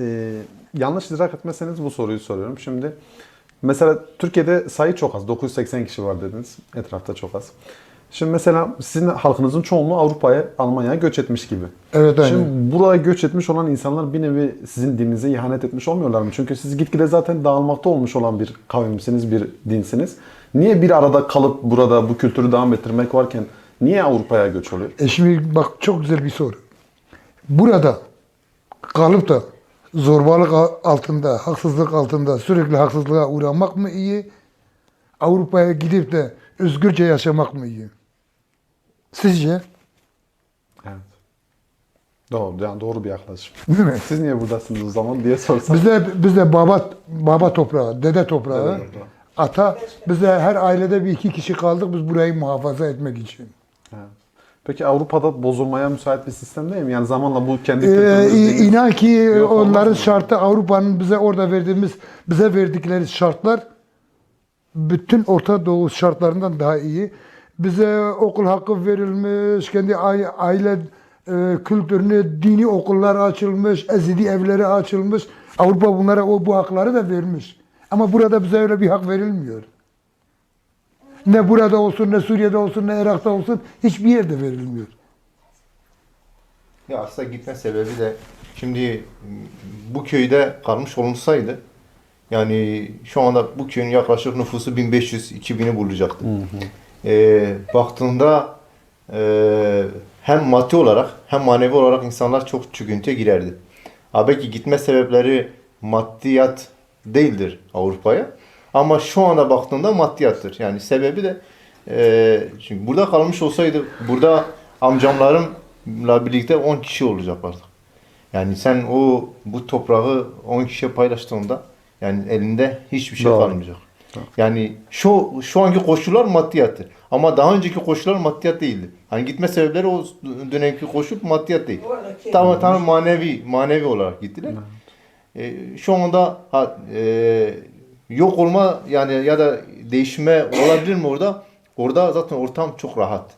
e, yanlış idrak etmezseniz bu soruyu soruyorum. Şimdi mesela Türkiye'de sayı çok az. 980 kişi var dediniz. Etrafta çok az. Şimdi mesela sizin halkınızın çoğunluğu Avrupa'ya, Almanya'ya göç etmiş gibi. Evet aynen. Şimdi buraya göç etmiş olan insanlar bir nevi sizin dininize ihanet etmiş olmuyorlar mı? Çünkü siz gitgide zaten dağılmakta olmuş olan bir kavimsiniz, bir dinsiniz. Niye bir arada kalıp burada bu kültürü devam ettirmek varken niye Avrupa'ya göç oluyor? E şimdi bak çok güzel bir soru. Burada kalıp da zorbalık altında, haksızlık altında sürekli haksızlığa uğramak mı iyi? Avrupa'ya gidip de özgürce yaşamak mı iyi? Sizce? Evet. Doğru, yani doğru bir yaklaşım. Değil mi? Siz niye buradasınız o zaman diye sorsam. Bizde bizde baba baba toprağı, dede toprağı, Dede toprağı. ata. Bizde her ailede bir iki kişi kaldık biz burayı muhafaza etmek için. Evet. Peki Avrupa'da bozulmaya müsait bir sistem değil mi? Yani zamanla bu kendi Ee, inan ki Yok, onların şartı Avrupa'nın bize orada verdiğimiz bize verdikleri şartlar bütün Orta Doğu şartlarından daha iyi. Bize okul hakkı verilmiş, kendi ai- aile e, kültürünü, dini okullar açılmış, ezidi evleri açılmış. Avrupa bunlara o bu hakları da vermiş. Ama burada bize öyle bir hak verilmiyor. Ne burada olsun, ne Suriye'de olsun, ne Irak'ta olsun hiçbir yerde verilmiyor. Ya aslında gitme sebebi de şimdi bu köyde kalmış olunsaydı yani şu anda bu köyün yaklaşık nüfusu 1500-2000'i bulacaktı. Ee, baktığında e, hem maddi olarak hem manevi olarak insanlar çok çöküntüye girerdi. Ha belki gitme sebepleri maddiyat değildir Avrupa'ya. Ama şu anda baktığında maddiyattır. Yani sebebi de e, çünkü burada kalmış olsaydı burada amcamlarımla birlikte 10 kişi olacaklardı. Yani sen o bu toprağı 10 kişiye paylaştığında yani elinde hiçbir şey Doğru. kalmayacak. Yani şu şu anki koşullar maddiyattır. Ama daha önceki koşullar maddiyat değildi. Hani gitme sebepleri o dönemki koşul maddiyat değil. Tamam tamam manevi manevi olarak gittiler. E, şu anda ha, e, yok olma yani ya da değişme olabilir mi orada? Orada zaten ortam çok rahat.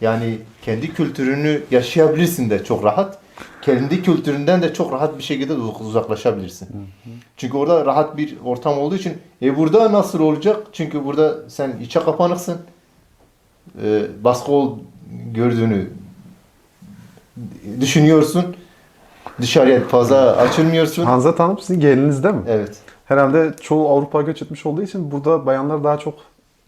Yani kendi kültürünü yaşayabilirsin de çok rahat. Kendi kültüründen de çok rahat bir şekilde uzak- uzaklaşabilirsin. Çünkü orada rahat bir ortam olduğu için e burada nasıl olacak? Çünkü burada sen içe kapanıksın. E, baskı ol gördüğünü düşünüyorsun. Dışarıya fazla açılmıyorsun. Hanzat Hanım sizin geliniz değil mi? Evet. Herhalde çoğu Avrupa göç etmiş olduğu için burada bayanlar daha çok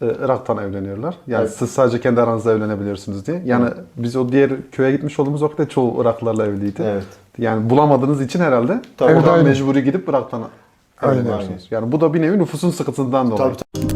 e, Irak'tan evleniyorlar. Yani Evet. siz sadece kendi aranızda evlenebiliyorsunuz diye. Yani biz o diğer köye gitmiş olduğumuz vakitte çoğu Iraklılarla evliydi. Evet. Yani bulamadığınız için herhalde Tabii. oradan Evet, aynen. mecburi gidip Irak'tan Aynen. evleniyorsunuz. Yani bu da bir nevi nüfusun sıkıntısından dolayı. Tabii,